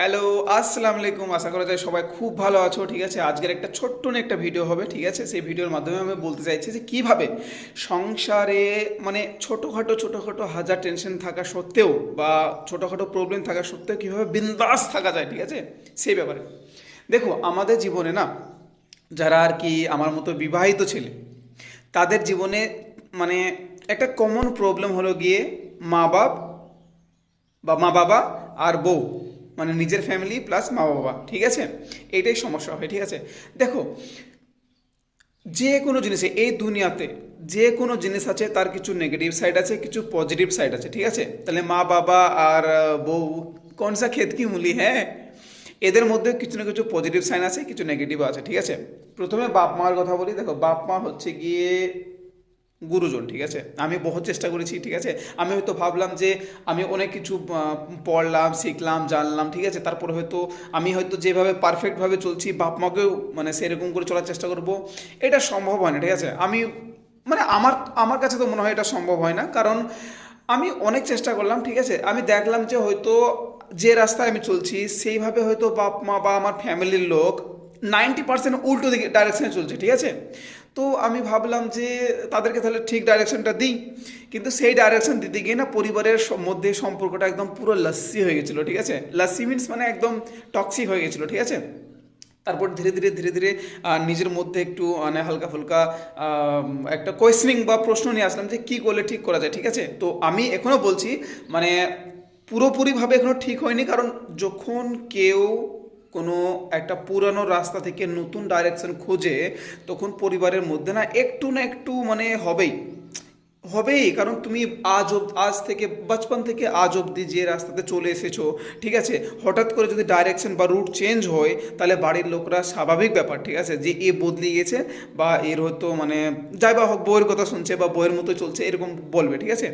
Hello আসসালামু আলাইকুম আশা করা যায় সবাই খুব ভালো আছো, ঠিক আছে? আজকের একটা ছোট্ট একটা ভিডিও হবে, ঠিক আছে? সেই ভিডিওর মাধ্যমে আমি বলতে চাইছি যে কীভাবে সংসারে মানে ছোটোখাটো ছোটোখাটো হাজার টেনশন থাকা সত্ত্বেও বা ছোটোখাটো প্রবলেম থাকা সত্ত্বেও কীভাবে বিন্দাস থাকা যায়, ঠিক আছে? সেই ব্যাপারে। দেখো, আমাদের জীবনে না, যারা আর কি আমার মতো বিবাহিত ছেলে, তাদের জীবনে মানে একটা কমন প্রবলেম হলো গিয়ে মা বাপ বা মা বাবা আর বউ। মানে নিজের ফ্যামিলি প্লাস মা বাবা ঠিক আছে? এটাই সমস্যা হয়, ঠিক আছে? দেখো, যে কোনো জিনিসে, এই দুনিয়াতে যে কোনো জিনিস আছে, তার কিছু নেগেটিভ সাইড আছে, কিছু পজিটিভ সাইড আছে, ঠিক আছে? তাহলে মা বাবা আর বউ, কোন সা ক্ষেত কি মূলি হ্যাঁ? এদের মধ্যে কিছু না কিছু পজিটিভ সাইন আছে, কিছু নেগেটিভ আছে, ঠিক আছে? প্রথমে বাপ মার কথা বলি, দেখো বাপ মা হচ্ছে গিয়ে গুরুজন, ঠিক আছে? আমি বহু চেষ্টা করেছি, ঠিক আছে? আমি হয়তো ভাবলাম যে আমি অনেক কিছু পড়লাম, শিখলাম, জানলাম, ঠিক আছে? তারপর হয়তো আমি হয়তো যেভাবে পারফেক্টভাবে চলছি বাপ মাকেও মানে সেরকম করে চলার চেষ্টা করব, এটা সম্ভব হয় না, ঠিক আছে? আমি মানে আমার আমার কাছে তো মনে হয় এটা সম্ভব হয় না, কারণ আমি অনেক চেষ্টা করলাম, ঠিক আছে? আমি দেখলাম যে হয়তো যে রাস্তায় আমি চলছি, সেইভাবে হয়তো বাপ মা বা আমার ফ্যামিলির লোক নাইনটি পার্সেন্ট উল্টো দিকে ডাইরেকশনে চলছে, ঠিক আছে? তো আমি ভাবলাম যে তাদেরকে তাহলে ঠিক ডাইরেকশনটা দিই। কিন্তু সেই ডাইরেকশন দিতে গিয়ে না পরিবারের মধ্যে সম্পর্কটা একদম পুরো লাস্সি হয়ে গেছিল, ঠিক আছে? লাস্সি মিন্স মানে একদম টক্সিক হয়ে গেছিল, ঠিক আছে? তারপর ধীরে ধীরে ধীরে ধীরে নিজের মধ্যে একটু মানে হালকা ফুলকা একটা কোয়েশ্চেনিং বা প্রশ্ন নিয়ে আসলাম যে কী করলে ঠিক করা যায়, ঠিক আছে? তো আমি এখনও বলছি মানে পুরোপুরিভাবে এখনও ঠিক হয়নি, কারণ যখন কেউ কোনো একটা পুরানো রাস্তা থেকে নতুন ডাইরেকশন খোঁজে তখন পরিবারের মধ্যে না একটু না একটু মানে হবেই। হবেই, কারণ তুমি আজ অব, আজ থেকে, বাচপন থেকে আজ অবধি যে রাস্তাতে চলে এসেছ, ঠিক আছে? হঠাৎ করে যদি ডাইরেকশন বা রুট চেঞ্জ হয়, তাহলে বাড়ির লোকরা স্বাভাবিক ব্যাপার, ঠিক আছে? যে এ বদলে গেছে বা এর হয়তো মানে যাই বা হোক বইয়ের কথা শুনছে বা বইয়ের মতো চলছে, এরকম বলবে, ঠিক আছে?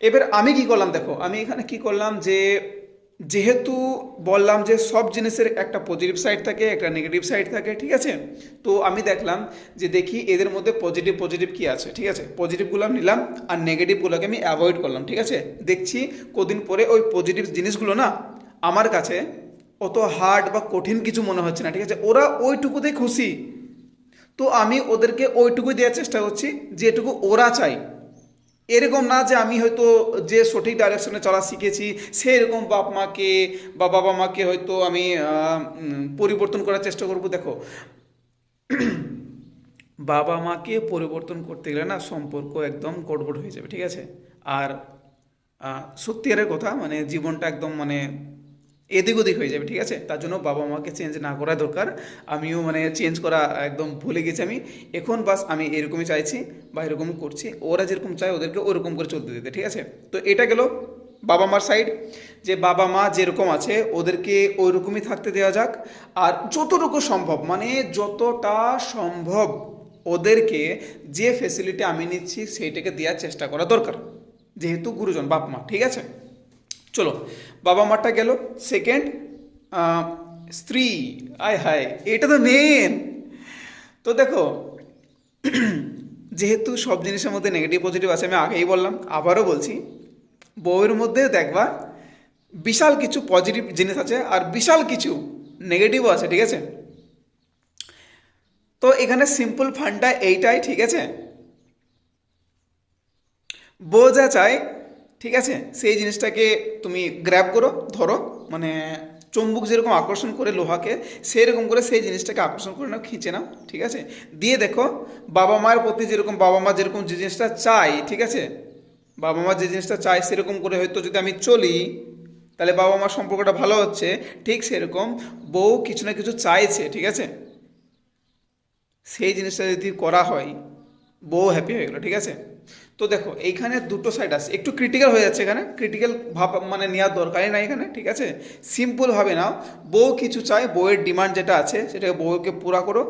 এবার আমি কি করলাম, দেখো, আমি এখানে কি করলাম যে যেহেতু বললাম যে সব জিনিসের একটা পজিটিভ সাইড থাকে, একটা নেগেটিভ সাইড থাকে, ঠিক আছে? তো আমি দেখলাম যে দেখি এদের মধ্যে পজিটিভ পজিটিভ কি আছে, ঠিক আছে? পজিটিভগুলো আমি নিলাম আর নেগেটিভগুলোকে আমি অ্যাভয়েড করলাম, ঠিক আছে? দেখছি কদিন পরে ওই পজিটিভ জিনিসগুলো না আমার কাছে অত হার্ড বা কঠিন কিছু মনে হচ্ছে না, ঠিক আছে? ওরা ওইটুকুতেই খুশি। তো আমি ওদেরকে ওইটুকুই দেওয়ার চেষ্টা করছি, যেটুকু ওরা চাই এরকম না যে আমি হয়তো যে সঠিক ডাইরেকশনে চলা শিখেছি সেই রকম বাপ মাকে বা বাবা মাকে হয়তো আমি পরিবর্তন করার চেষ্টা করব। দেখো, বাবা মাকে পরিবর্তন করতে গেলে না সম্পর্ক একদম গড়বড় হয়ে যাবে, ঠিক আছে? আর সত্যি কথা মানে জীবনটা একদম মানে এদিক ওদিক হয়ে যাবে, ঠিক আছে? তার জন্য বাবা মাকে চেঞ্জ না করা দরকার। আমিও মানে চেঞ্জ করা একদম ভুলে গেছি আমি। এখন বাস আমি এরকমই চাইছি বা এরকম করছি। ওরা যেরকম চায় ওদেরকে ওরকম করে চলতে দিতে, ঠিক আছে? তো এটা গেল বাবা মার সাইড যে বাবা মা যেরকম আছে ওদেরকে ওই রকমই থাকতে দেওয়া যাক। আর যতটুকু সম্ভব মানে যতটা সম্ভব ওদেরকে যে ফেসিলিটি আমি নিচ্ছি সেইটাকে দেওয়ার চেষ্টা করা দরকার। যেহেতু গুরুজন, বাপ মা, ঠিক আছে? চলো, বাবা মাটা গেল। সেকেন্ড স্ত্রী, আয় হায়, এটা তো মেন তো দেখো, যেহেতু সব জিনিসের মধ্যে নেগেটিভ পজিটিভ আছে, আমি আগেই বললাম, আবারও বলছি, বউয়ের মধ্যে দেখবা, বিশাল কিছু পজিটিভ জিনিস আছে আর বিশাল কিছু নেগেটিভও আছে, ঠিক আছে? তো এখানে সিম্পল ফান্ডটা এইটাই, ঠিক আছে? বউ যা চায় ঠিক আছে? সেই জিনিসটাকে তুমি গ্র্যাব করো, ধরো মানে চুম্বক যেরকম আকর্ষণ করে লোহাকে, সেরকম করে সেই জিনিসটাকে আকর্ষণ করে নাও, খিঁচে নাও, ঠিক আছে? দিয়ে দেখো, বাবা মায়ের প্রতি যেরকম, বাবা মা যেরকম যে জিনিসটা চাই ঠিক আছে? বাবা মা যে জিনিসটা চায় সেরকম করে হয়তো যদি আমি চলি, তাহলে বাবা মার সম্পর্কটা ভালো হচ্ছে, ঠিক সেরকম বউ কিছু না কিছু চাইছে, ঠিক আছে? সেই জিনিসটা যদি করা হয়, বউ হ্যাপি হয়ে গেলো, ঠিক আছে? তো দেখো, এইখানে দুটো সাইড আছে। একটু ক্রিটিক্যাল হয়ে যাচ্ছে এখানে। ক্রিটিক্যাল ভাব মানে নেওয়ার দরকারই নাই এখানে, ঠিক আছে? সিম্পলভাবে নাও। বউ কিছু চায়, বউয়ের ডিমান্ড যেটা আছে, সেটাকে বউকে পুরা করো।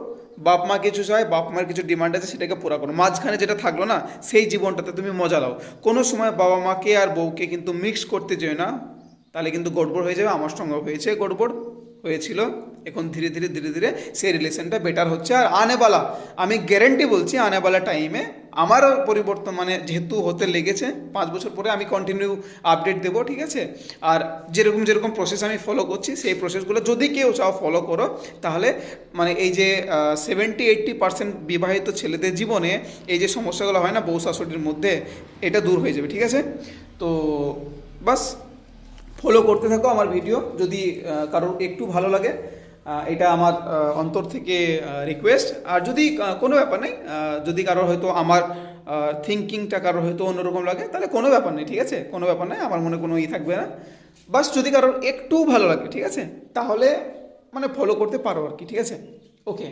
বাপ মা কিছু চায়, বাপ মার কিছু ডিমান্ড আছে, সেটাকে পুরা করো। মাঝখানে যেটা থাকল না, সেই জীবনটাতে তুমি মজা লাও কোনো সময় বাবা মাকে আর বউকে কিন্তু মিক্স করতে যেও না, তাহলে কিন্তু গড়বড় হয়ে যাবে। আমার সঙ্গে হয়েছে গড়বড়, হয়েছিল। এখন ধীরে ধীরে ধীরে ধীরে সেই রিলেশনটা বেটার হচ্ছে। আর আনেবালা, আমি গ্যারেন্টি বলছি আনেবালা টাইমে আমারও পরিবর্তন মানে যেহেতু হতে লেগেছে, পাঁচ বছর পরে আমি কন্টিনিউ আপডেট দেবো, ঠিক আছে? আর যেরকম যেরকম প্রসেস আমি ফলো করছি, সেই প্রসেসগুলো যদি কেউ চাও ফলো করো, তাহলে মানে এই যে সেভেন্টি এইট্টি পার্সেন্ট বিবাহিত ছেলেদের জীবনে এই যে সমস্যাগুলো হয় না বউ শাশুড়ির মধ্যে, এটা দূর হয়ে যাবে, ঠিক আছে? তো বাস ফলো করতে থাকো আমার ভিডিও যদি কারোর একটু ভালো লাগে এটা আমার অন্তর থেকে রিকোয়েস্ট আর যদি কোনো ব্যাপার নেই যদি কারোর হয়তো আমার থিঙ্কিংটা কারোর হয়তো অন্যরকম লাগে, তাহলে কোনো ব্যাপার নেই, ঠিক আছে? কোনো ব্যাপার নেই, আমার মনে কোনো ই থাকবে না। বাস যদি কারোর একটু ভালো লাগে, ঠিক আছে? তাহলে মানে ফলো করতে পারো আর কি, ঠিক আছে? ওকে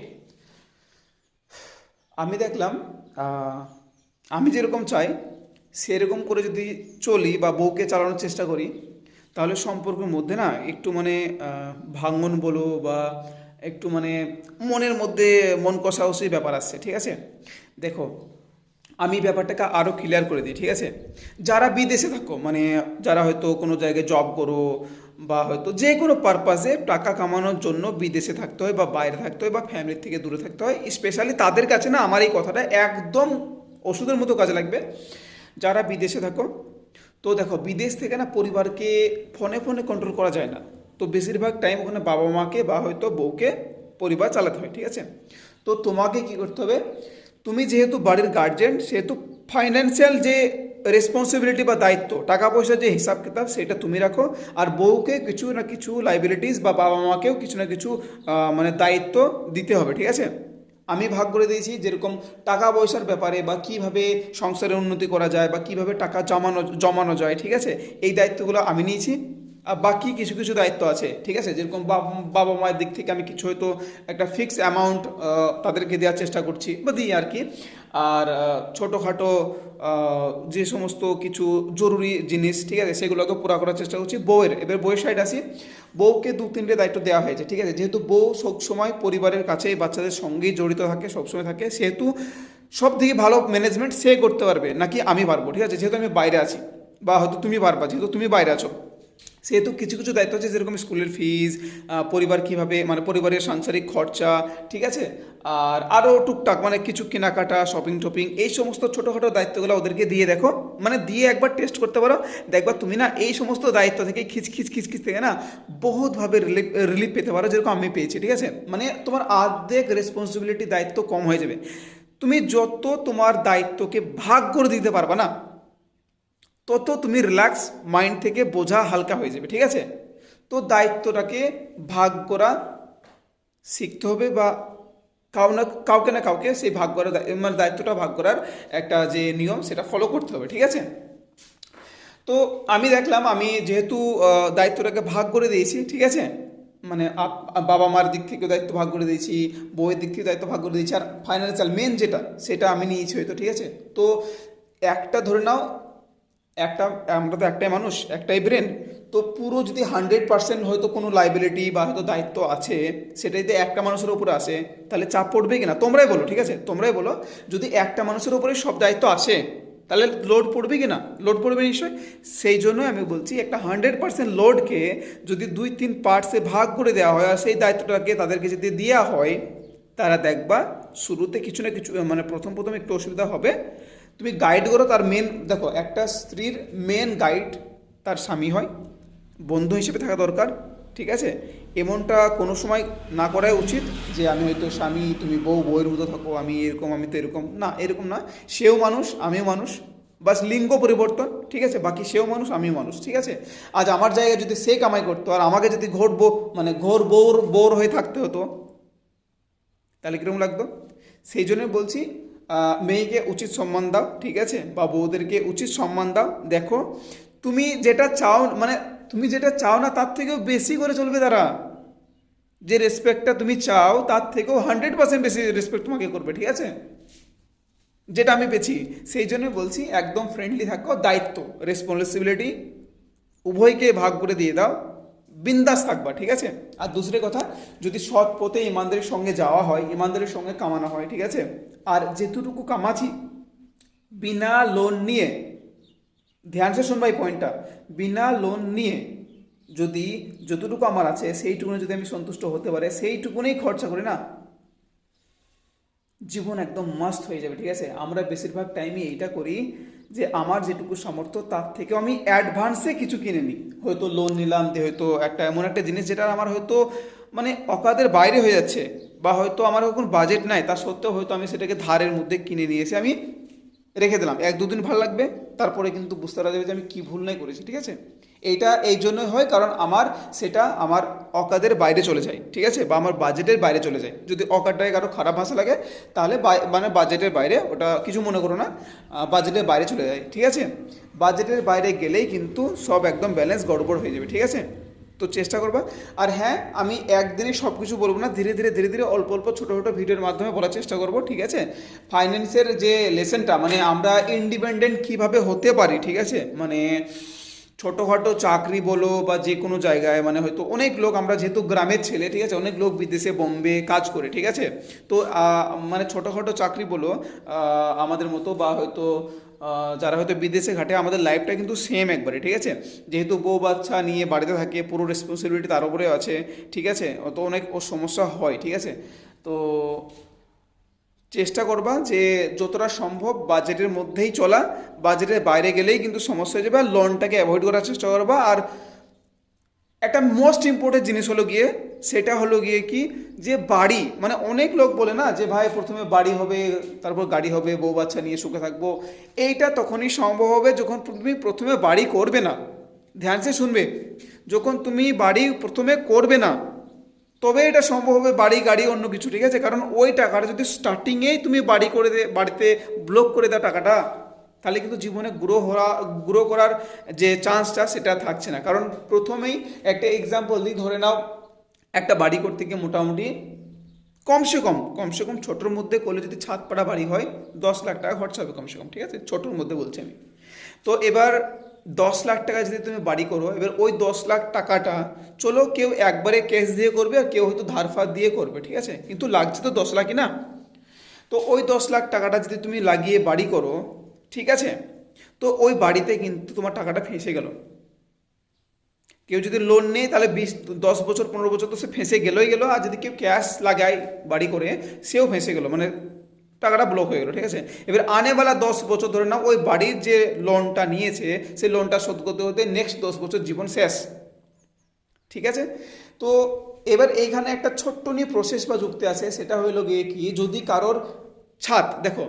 আমি দেখলাম আমি যেরকম চাই, সেরকম করে যদি চলি বা বউকে চালানোর চেষ্টা করি তাহলে সম্পর্কের মধ্যে না একটু মানে ভাঙন বলো বা একটু মানে মনের মধ্যে মন কষাকষি ব্যাপার আসছে ঠিক আছে? দেখো, আমি ব্যাপারটাকে আরও ক্লিয়ার করে দিই, ঠিক আছে? যারা বিদেশে থাকো মানে যারা হয়তো কোনো জায়গায় জব করো বা হয়তো যে কোনো পারপাসে টাকা কামানোর জন্য বিদেশে থাকতে হয় বা বাইরে থাকতে হয় বা ফ্যামিলির থেকে দূরে থাকতে হয় স্পেশালি তাদের কাছে না আমার এই কথাটা একদম ওষুধের মতো কাজে লাগবে। যারা বিদেশে থাকো তো দেখো, বিদেশ থেকে না পরিবারকে ফোনে ফোনে কন্ট্রোল করা যায় না। তো বেশিরভাগ টাইম ওখানে বাবা মাকে বা হয়তো বউকে পরিবার চালাতে হয়, ঠিক আছে? তো তোমাকে কি করতে হবে? তুমি যেহেতু বাড়ির গার্জেন সেহেতু ফাইন্যান্সিয়াল যে রেসপন্সিবিলিটি বা দায়িত্ব টাকা পয়সার যে হিসাব কিতাব, সেটা তুমি রাখো। আর বউকে কিছু না কিছু লাইবিলিটিস বা বাবা মাকেও কিছু না কিছু মানে দায়িত্ব দিতে হবে, ঠিক আছে? আমি ভাগ করে দিয়েছি যেরকম টাকা পয়সার ব্যাপারে বা কীভাবে সংসারের উন্নতি করা যায় বা কীভাবে টাকা জমানো জমানো যায়, ঠিক আছে? এই দায়িত্বগুলো আমি নিয়েছি। বাকি কিছু কিছু দায়িত্ব আছে, ঠিক আছে? যেরকম বাব- মায়ের দিক থেকে আমি কিছু হয়তো একটা ফিক্স অ্যামাউন্ট তাদেরকে দেওয়ার চেষ্টা করছি বা দিই আর কি। আর ছোটোখাটো যে সমস্ত কিছু জরুরি জিনিস, ঠিক আছে? সেগুলোকে পুরো করার চেষ্টা করছি। বউয়ের, এবার বউয়ের সাইড আসি। বউকে দু তিনটে দায়িত্ব দেওয়া হয়েছে, ঠিক আছে? যেহেতু বউ সবসময় পরিবারের কাছেই, বাচ্চাদের সঙ্গেই জড়িত থাকে সবসময় থাকে, সেহেতু সব থেকে ভালো ম্যানেজমেন্ট সে করতে পারবে, নাকি আমি পারব, ঠিক আছে? যেহেতু আমি বাইরে আছি, বা হয়তো তুমি পারবা, যেহেতু তুমি বাইরে আছো। সেহেতু কিছু কিছু দায়িত্ব আছে, যেরকম স্কুলের ফিজ পরিবার কীভাবে মানে পরিবারের সাংসারিক খরচা, ঠিক আছে? আর আরও টুকটাক মানে কিছু কেনাকাটা শপিং টপিং এই সমস্ত ছোটোখাটো দায়িত্বগুলো ওদেরকে দিয়ে দেখো। মানে দিয়ে একবার টেস্ট করতে পারো। দেখবা তুমি না এই সমস্ত দায়িত্ব থেকে খিচ খিচ খিচ খিচ থেকে না বহুতভাবে রিলিফ রিলিফ পেতে পারো, যেরকম আমি পেয়েছি, ঠিক আছে? মানে তোমার অর্ধেক রেসপন্সিবিলিটি দায়িত্ব কম হয়ে যাবে। তুমি যত তোমার দায়িত্বকে ভাগ করে দিতে পারবা না তত তুমি রিল্যাক্স মাইন্ড থেকে বোঝা হালকা হয়ে যাবে, ঠিক আছে? তো দায়িত্বটাকে ভাগ করা শিখতে হবে বা কাউ না, কাউকে না কাউকে সেই ভাগ দায়- মানে দায়িত্বটা ভাগ করার একটা যে নিয়ম, সেটা ফলো করতে হবে, ঠিক আছে? তো আমি দেখলাম, আমি যেহেতু দায়িত্বটাকে ভাগ করে দিয়েছি, ঠিক আছে? মানে বাবা মার দিক থেকেও দায়িত্ব ভাগ করে দিয়েছি, বউয়ের দিক থেকে দায়িত্ব ভাগ করে দিয়েছি, আর ফাইন্যান্সিয়াল মেন যেটা, সেটা আমি নিয়েছি হয়তো, ঠিক আছে? তো একটা ধরে নাও একটা, আমরা তো একটাই মানুষ, একটাই ব্রেন তো পুরো যদি হান্ড্রেড পার্সেন্ট হয়তো কোনো লাইবিলিটি বা হয়তো দায়িত্ব আছে সেটা যদি একটা মানুষের উপরে আসে, তাহলে চাপ পড়বে কি না তোমরাই বলো, ঠিক আছে? তোমরাই বলো, যদি একটা মানুষের উপরে সব দায়িত্ব আসে, তাহলে লোড পড়বে কি না লোড পড়বে নিশ্চয়ই। সেই জন্য আমি বলছি, একটা হান্ড্রেড পার্সেন্ট লোডকে যদি দুই তিন পার্টসে ভাগ করে দেওয়া হয়, আর সেই দায়িত্বটাকে তাদেরকে যদি দেওয়া হয়, তারা দেখবা শুরুতে কিছু না কিছু মানে প্রথম প্রথম একটু অসুবিধা হবে। তুমি গাইড করো, তার মেন দেখো, একটা স্ত্রীর মেন গাইড তার স্বামী হয়, বন্ধু হিসেবে থাকা দরকার, ঠিক আছে? এমনটা কোনো সময় না করাই উচিত যে আমি হয়তো স্বামী, তুমি বউ, বউয়ের মতো থাকো, আমি এরকম, আমি তো এরকম। না এরকম না। সেও মানুষ, আমিও মানুষ, বাস লিঙ্গ পরিবর্তন, ঠিক আছে? বাকি সেও মানুষ, আমিও মানুষ, ঠিক আছে? আজ আমার জায়গায় যদি সে কামাই করতো, আর আমাকে যদি ঘোর বউ মানে ঘোর বউর বোর হয়ে থাকতে হতো, তাহলে কীরকম লাগতো? সেই জন্য বলছি মেয়েকে উচিত সম্মান দাও, ঠিক আছে? বা বউদেরকে উচিত সম্মান দাও। দেখো, তুমি যেটা চাও মানে তুমি যেটা চাও না, তার থেকেও বেশি করে চলবে তারা। যে রেসপেক্টটা তুমি চাও, তার থেকেও হান্ড্রেড পার্সেন্ট বেশি রেসপেক্ট তোমাকে করবে, ঠিক আছে? যেটা আমি পেয়েছি। সেই জন্য বলছি, একদম ফ্রেন্ডলি থাকো। দায়িত্ব রেসপন্সিবিলিটি উভয়কে ভাগ করে দিয়ে দাও। বিন্দাস থাকবা, ঠিক আছে? আর দুসরে কথা, যদি সৎ পথে ইমানদারের সঙ্গে যাওয়া হয়, ইমানদারের সঙ্গে কামানো হয়, ঠিক আছে? আর যেটুকু কামাছি বিনা লোন নিয়ে, ধ্যান সে শুনবা এই পয়েন্টটা বিনা লোন নিয়ে যদি যতটুকু আমার আছে, সেইটুকুনে যদি আমি সন্তুষ্ট হতে পারে, সেইটুকুনেই খরচা করি না, জীবন একদম মাস্ট হয়ে যাবে, ঠিক আছে? আমরা বেশিরভাগ টাইমই এইটা করি যে আমার যেটুকু সামর্থ্য, তার থেকে আমি অ্যাডভান্সে কিছু কিনে নিই। হয়তো লোন নিলাম দিয়ে হয়তো একটা এমন একটা জিনিস যেটা আমার হয়তো মানে অকাদের বাইরে হয়ে যাচ্ছে বা হয়তো আমার কোনো বাজেট নাই, তা সত্ত্বেও হয়তো আমি সেটাকে ধারের মধ্যে কিনে নিয়ে এসে আমি রেখে দিলাম। এক দুদিন ভালো লাগবে, তারপরে কিন্তু বুঝতে পারা যাবে যে আমি কী ভুল নাই করেছি, ঠিক আছে? এইটা এই জন্যই হয় কারণ আমার সেটা আমার অকাদের বাইরে চলে যায়, ঠিক আছে? বা আমার বাজেটের বাইরে চলে যায়। যদি অকারটায় কারও খারাপ ভাষা লাগে, তাহলে মানে বাজেটের বাইরে, ওটা কিছু মনে করো না বাজেটের বাইরে চলে যায়, ঠিক আছে? বাজেটের বাইরে গেলেই কিন্তু সব একদম ব্যালেন্স গড়বড় হয়ে যাবে, ঠিক আছে? তো চেষ্টা করবা। আর হ্যাঁ আমি একদিনে সব কিছু বলব না, ধীরে ধীরে ধীরে ধীরে, অল্প অল্প, ছোটো ছোটো ভিডিওর মাধ্যমে বলার চেষ্টা করব, ঠিক আছে? ফাইন্যান্সের যে লেসনটা মানে আমরা ইন্ডিপেন্ডেন্ট কীভাবে হতে পারি, ঠিক আছে? মানে ছোটোখাটো চাকরি বলো বা যে কোনো জায়গায় মানে হয়তো অনেক লোক, আমরা যেহেতু গ্রামের ছেলে, ঠিক আছে? অনেক লোক বিদেশে বোম্বে কাজ করে, ঠিক আছে? তো মানে ছোটোখাটো চাকরি বলো আমাদের মতো বা হয়তো যারা হয়তো বিদেশে ঘাটে, আমাদের লাইফটা কিন্তু সেম একবারে, ঠিক আছে? যেহেতু বউ বাচ্চা নিয়ে বাড়িতে থাকে, পুরো রেসপন্সিবিলিটি তার উপরে আছে, ঠিক আছে? তো অনেক ও সমস্যা হয়, ঠিক আছে? তো চেষ্টা করবা যে যতটা সম্ভব বাজেটের মধ্যেই চলা বাজেটের বাইরে গেলেই কিন্তু সমস্যা হয়ে যাবে, আর লোনটাকে অ্যাভয়েড করার চেষ্টা করবা। আর একটা মোস্ট ইম্পর্টেন্ট জিনিস হলো গিয়ে, সেটা হলো গিয়ে কি, যে বাড়ি মানে অনেক লোক বলে না যে, ভাই, প্রথমে বাড়ি হবে, তারপর গাড়ি হবে, বউ বাচ্চা নিয়ে সুখে থাকব। এইটা তখনই সম্ভব হবে যখন তুমি প্রথমে বাড়ি করবে না। ধ্যান সে শুনবে। যখন তুমি বাড়ি প্রথমে করবে না তবে এটা সম্ভব হবে বাড়ি, গাড়ি, অন্য কিছু, ঠিক আছে? কারণ ওই টাকাটা যদি স্টার্টিংয়েই তুমি বাড়ি করে দে, বাড়িতে ব্লক করে দাও টাকাটা, তাহলে কিন্তু জীবনে গ্রো হওয়া গ্রো করার যে চান্সটা সেটা থাকছে না। কারণ প্রথমেই একটা এক্সাম্পল দিই ধরে নাও, একটা বাড়ি করতে গিয়ে মোটামুটি কমসে কম কমসে কম ছোটোর মধ্যে করলে যদি ছাদ পাড়া বাড়ি হয়, দশ লাখ টাকা খরচা হবে কমসে কম, ঠিক আছে? ছোটোর মধ্যে বলছি আমি। তো এবার দশ লাখ টাকা যদি তুমি বাড়ি করো, এবার ওই দশ লাখ টাকাটা চলো কেউ একবারে ক্যাশ দিয়ে করবে আর কেউ হয়তো ধার ফার দিয়ে করবে, ঠিক আছে? কিন্তু লাগছে তো দশ লাখই না? তো ওই দশ লাখ টাকাটা যদি তুমি লাগিয়ে বাড়ি করো, ঠিক আছে? তো ওই বাড়িতে কিন্তু তোমার টাকাটা ফেঁসে গেল। কেউ যদি লোন নেই, তাহলে বিশ, দশ বছর, পনেরো বছর তো সে ফেঁসে গেলই গেলো। আর যদি কেউ ক্যাশ লাগায় বাড়ি করে, সেও ফেঁসে গেলো। মানে টাকাটা ব্লক হয়ে গেলো, ঠিক আছে? এবার আনেবেলা দশ বছর ধরে না ওই বাড়ির যে লোনটা নিয়েছে, সেই লোনটা শোধ করতে হতে নেক্সট দশ বছর জীবন শেষ। ঠিক আছে? তো এবার এইখানে একটা ছোট্ট নিয়ে প্রসেস বা যুক্তি আছে, সেটা হইল গিয়ে কি, যদি কারোর ছাদ, দেখো,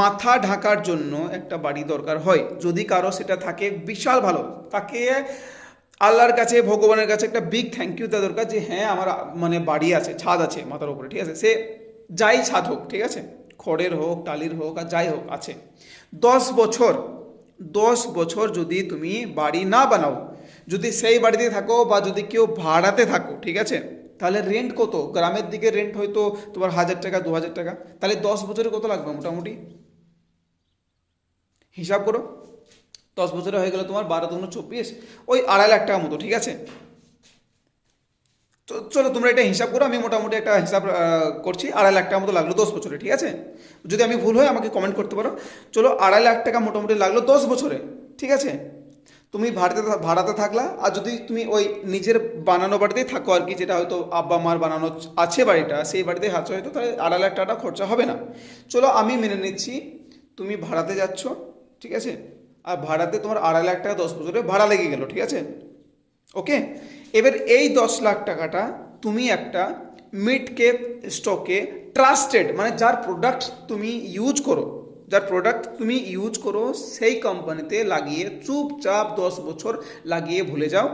মাথা ঢাকার জন্য একটা বাড়ি দরকার হয়, যদি কারও সেটা থাকে বিশাল ভালো, তাকে আল্লাহর কাছে, ভগবানের কাছে একটা বিগ থ্যাংক ইউ দেওয়া দরকার যে হ্যাঁ আমার মানে বাড়ি আছে, ছাদ আছে মাথার উপরে, ঠিক আছে? সে যাই ছাদ হোক, ঠিক আছে? খড়ের হোক, টালির হোক আর যাই হোক আছে। দশ বছর দশ বছর যদি তুমি বাড়ি না বানাও, যদি সেই বাড়িতে থাকো বা যদি কেউ ভাড়াতে থাকো, ঠিক আছে? তাহলে রেন্ট কত? গ্রামের দিকে রেন্ট হয়তো তোমার হাজার টাকা, দু হাজার টাকা। তাহলে দশ বছরে কত লাগবে মোটামুটি? হিসাব করো। দশ বছরে হয়ে গেল তোমার বারো দুগুণ চব্বিশ, ওই আড়াই লাখ টাকা মতো, ঠিক আছে? চলো, তোমরা এটা হিসাব করো, আমি মোটামুটি একটা হিসাব করছি, আড়াই লাখ টাকা মতো লাগল দশ বছরে, ঠিক আছে? যদি আমি ভুল হয়, আমাকে কমেন্ট করতে পারো। চলো, আড়াই লাখ টাকা মোটামুটি লাগল দশ বছরে, ঠিক আছে? তুমি ভাড়াতে ভাড়াতে থাকলা, আর যদি তুমি ওই নিজের বানানো বাড়িতেই থাকো আর কি, যেটা হয়তো আব্বা মার বানানো আছে বাড়িটা, সেই বাড়িতে হাতে হয়তো তাহলে আড়াই লাখ টাকাটা খরচা হবে না। চলো, আমি মেনে নিচ্ছি, তুমি ভাড়াতে যাচ্ছ, ঠিক আছে? আর ভাড়াতে তোমার আড়াই লাখ টাকা দশ বছরে ভাড়া লেগে গেল, ঠিক আছে? ওকে? এবার এই দশ লাখ টাকাটা তুমি একটা মিড কেপ স্টকে ট্রাস্টেড মানে যার প্রোডাক্ট তুমি ইউজ করো, যার প্রোডাক্ট তুমি ইউজ করো, সেই কোম্পানিতে লাগিয়ে চুপচাপ দশ বছর লাগিয়ে ভুলে যাও।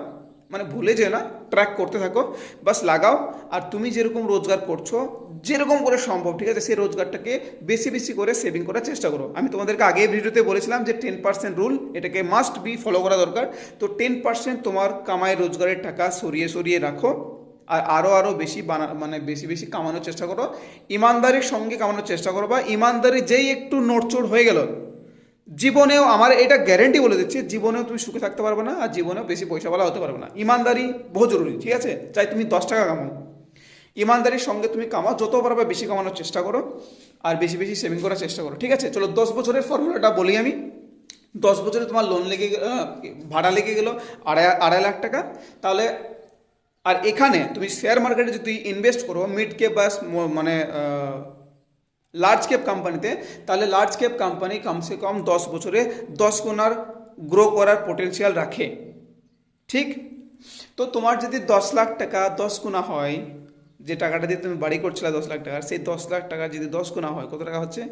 মানে ভুলে যেও না ট্র্যাক করতে থাকো, বাস লাগাও, আর তুমি যেরকম রোজগার করছ, যেরকম করে সম্ভব, ঠিক আছে? সেই রোজগারটাকে বেশি বেশি করে সেভিং করার চেষ্টা করো। আমি তোমাদেরকে আগে ভিডিওতে বলেছিলাম যে টেন পার্সেন্ট রুল এটাকে মাস্ট বি ফলো করা দরকার। তো টেন পার্সেন্ট তোমার কামায় রোজগারের টাকা সরিয়ে সরিয়ে রাখো, আর আরও আরও বেশি বানা মানে বেশি বেশি কামানোর চেষ্টা করো। ইমানদারির সঙ্গে কামানোর চেষ্টা করো বা ইমানদারি যেই একটু নোটচোট হয়ে গেল জীবনেও আমার এটা গ্যারেন্টি বলে দিচ্ছি, জীবনেও তুমি সুখে থাকতে পারবে না, আর জীবনেও বেশি পয়সাওয়ালা হতে পারবে না। ইমানদারি বহু জরুরি, ঠিক আছে? চাই তুমি দশ টাকা কামাও। ইমানদারির সঙ্গে তুমি কামাও, যত পারবে বেশি কামানোর চেষ্টা করো, আর বেশি বেশি সেভিং করার চেষ্টা করো, ঠিক আছে? চলো, দশ বছরের ফর্মুলাটা বলি আমি। দশ বছরে তোমার লোন লেগে ভাড়া লেগে গেলো আড়াই আড়াই লাখ টাকা। তাহলে, আর এখানে তুমি শেয়ার মার্কেটে যদি ইনভেস্ট করো মিড ক্যাপ বা মানে লার্জ ক্যাপ কোম্পানিতে তাহলে লার্জ ক্যাপ কোম্পানি কমসে কম দশ বছরে দশ গুণার গ্রো করার পোটেন্সিয়াল রাখে। ঠিক? তো তোমার যদি দশ লাখ টাকা দশ গুণা হয়, যে টাকাটা দিয়ে তুমি বাড়ি করছিলে দশ লাখ টাকার, সেই দশ লাখ টাকা যদি দশ গুণা হয়, কত টাকা হচ্ছে?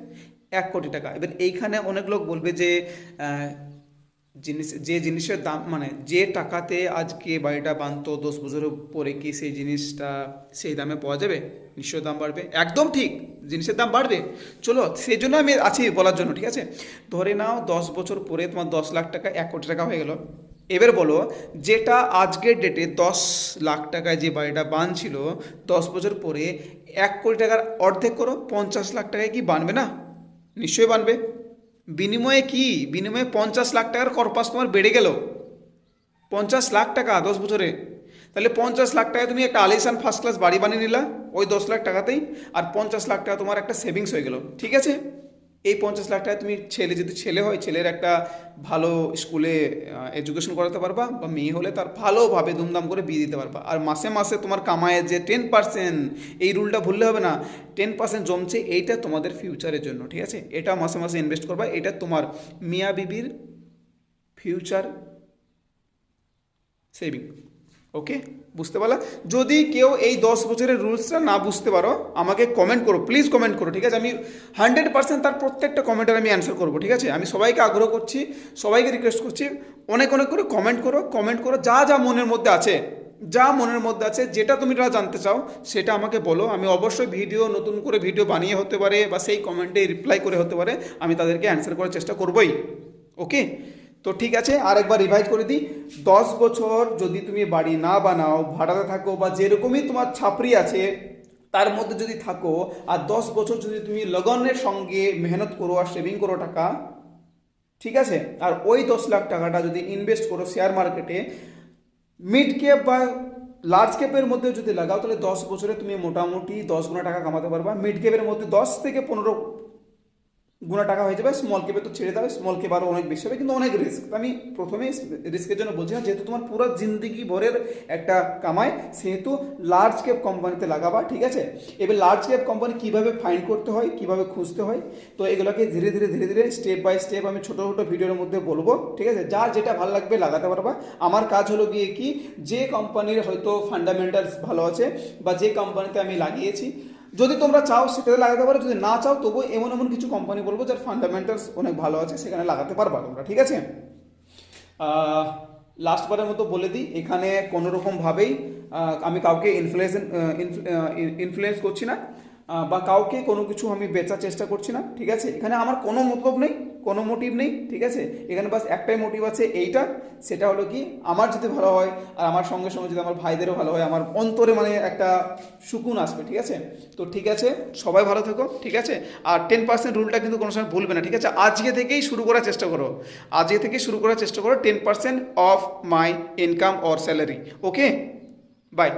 এক কোটি টাকা। এবার এইখানে অনেক লোক বলবে যে জিনিস, যে জিনিসের দাম মানে যে টাকাতে আজকে বাড়িটা বানতো, দশ বছর পরে কি সেই জিনিসটা সেই দামে পাওয়া যাবে? নিশ্চয় দাম বাড়বে। একদম ঠিক, জিনিসের দাম বাড়বে। চলো, সেই জন্য আমি আছি বলার জন্য, ঠিক আছে? ধরে নাও দশ বছর পরে তোমার দশ লাখ টাকা, এক কোটি টাকা হয়ে গেল। এবার বলো, যেটা আজকের ডেটে দশ লাখ টাকায় যে বাড়িটা বানছিল, দশ বছর পরে এক কোটি টাকার অর্ধেক করো, পঞ্চাশ লাখ টাকায় কি বানবে না? নিশ্চয়ই বানবে। বিনিময়ে কি? বিনিময়ে পঞ্চাশ লাখ টাকার করপাস তোমার বেড়ে গেল। পঞ্চাশ লাখ টাকা দশ বছরে। তাহলে পঞ্চাশ লাখ টাকা তুমি একটা আলিসান ফার্স্ট ক্লাস বাড়ি বানিয়ে নিলা, ওই দশ লাখ টাকাতেই, আর পঞ্চাশ লাখ টাকা তোমার একটা সেভিংস হয়ে গেল। ঠিক আছে? এই পঞ্চাশ লাখ টাকা তুমি ছেলে, যদি ছেলে হয়, ছেলের একটা ভালো স্কুলে এডুকেশন করাতে পারবা বা মেয়ে হলে তার ভালোভাবে ধুমধাম করে বিয়ে দিতে পারবা। আর মাসে মাসে তোমার কামায়ের যে টেন পার্সেন্ট এই রুলটা ভুললে হবে না। টেন পার্সেন্ট জমছে এইটা তোমাদের ফিউচারের জন্য, ঠিক আছে? এটা মাসে মাসে ইনভেস্ট করবা, এটা তোমার মিয়া বিবির ফিউচার সেভিং ওকে বুঝতে পারলা? যদি কেউ এই দশ বছরের রুলসটা না বুঝতে পারো, আমাকে কমেন্ট করো প্লিজ কমেন্ট করো, ঠিক আছে? আমি হান্ড্রেড পার্সেন্ট তার প্রত্যেকটা কমেন্টের আমি অ্যান্সার করব, ঠিক আছে? আমি সবাইকে আগ্রহ করছি, সবাইকে রিকোয়েস্ট করছি, অনেক অনেক করে কমেন্ট করো কমেন্ট করো, যা যা মনের মধ্যে আছে, যা মনের মধ্যে আছে, যেটা তুমি তারা জানতে চাও, সেটা আমাকে বলো। আমি অবশ্যই ভিডিও, নতুন করে ভিডিও বানিয়ে হতে পারে বা সেই কমেন্টে রিপ্লাই করে হতে পারে, আমি তাদেরকে অ্যান্সার করার চেষ্টা করবই। ওকে তো ঠিক আছে, আরেকবার রিভাইজ করে দিই। দশ বছর যদি তুমি বাড়ি না বানাও, ভাড়াতে থাকো বা যেরকমই তোমার ছাপরি আছে, তার মধ্যে যদি থাকো, আর দশ বছর যদি তুমি লগনের সঙ্গে মেহনত করো আর সেভিং করো টাকা, ঠিক আছে? আর ওই দশ লাখ টাকাটা যদি ইনভেস্ট করো শেয়ার মার্কেটে মিড ক্যাপ বা লার্জ ক্যাপের মধ্যে যদি লাগাও, তাহলে দশ বছরে তুমি মোটামুটি দশ গুণা টাকা কামাতে পারবা। মিড ক্যাপের মধ্যে দশ থেকে পনেরো গুণা টাকা হয়ে যাবে স্মল ক্যাপে তো ছেড়ে দেবে স্মল ক্যাপ আরও অনেক বেশি হবে, কিন্তু অনেক রিস্ক আমি প্রথমেই রিস্কের জন্য বলছি না, যেহেতু তোমার পুরো জিন্দগি ভরের একটা কামায় সেহেতু লার্জ ক্যাপ কোম্পানিতে লাগাবা, ঠিক আছে? এবার লার্জ ক্যাপ কোম্পানি কীভাবে ফাইন্ড করতে হয়, কীভাবে খুঁজতে হয়, তো এগুলোকে ধীরে ধীরে ধীরে ধীরে স্টেপ বাই স্টেপ আমি ছোটো ছোটো ভিডিওর মধ্যে বলব, ঠিক আছে? যার যেটা ভালো লাগবে লাগাতে পারবা। আমার কাজ হলো গিয়ে কি, যে কোম্পানির হয়তো ফান্ডামেন্টালস ভালো আছে, বা যে কোম্পানিতে আমি লাগিয়েছি যদি তোমরা চাও সেটাতে লাগাতে পারো যদি না চাও তবু এমন এমন কিছু কোম্পানি বলব যার ফান্ডামেন্টালস অনেক ভালো আছে সেখানে লাগাতে পারবা তোমরা ঠিক আছে? লাস্টবারের মতো বলে দিই এখানে কোনো রকমভাবেই আহ, আমি কাউকে ইনফ্লুয়েন্স ইনফ্লুয়েন্স করছি না বা কাউকে কোনো কিছু আমি বেচার চেষ্টা করছি না ঠিক আছে? এখানে আমার কোনো মতলব নেই কোনো মোটিভ নেই, ঠিক আছে? এখানে বাস একটাই মোটিভ আছে, এইটা। সেটা হলো কি, আমার যদি ভালো হয়, আর আমার সঙ্গে সঙ্গে যদি আমার ভাইদেরও ভালো হয়, আমার অন্তরে মানে একটা সুকুন আসবে, ঠিক আছে? তো ঠিক আছে, সবাই ভালো থেকো, ঠিক আছে? আর টেন পার্সেন্ট রুলটা কিন্তু কোনো সময় ভুলবে না, ঠিক আছে? আজকে থেকেই শুরু করার চেষ্টা করো। আজকে থেকেই শুরু করার চেষ্টা করো ten percent of my income or salary okay bye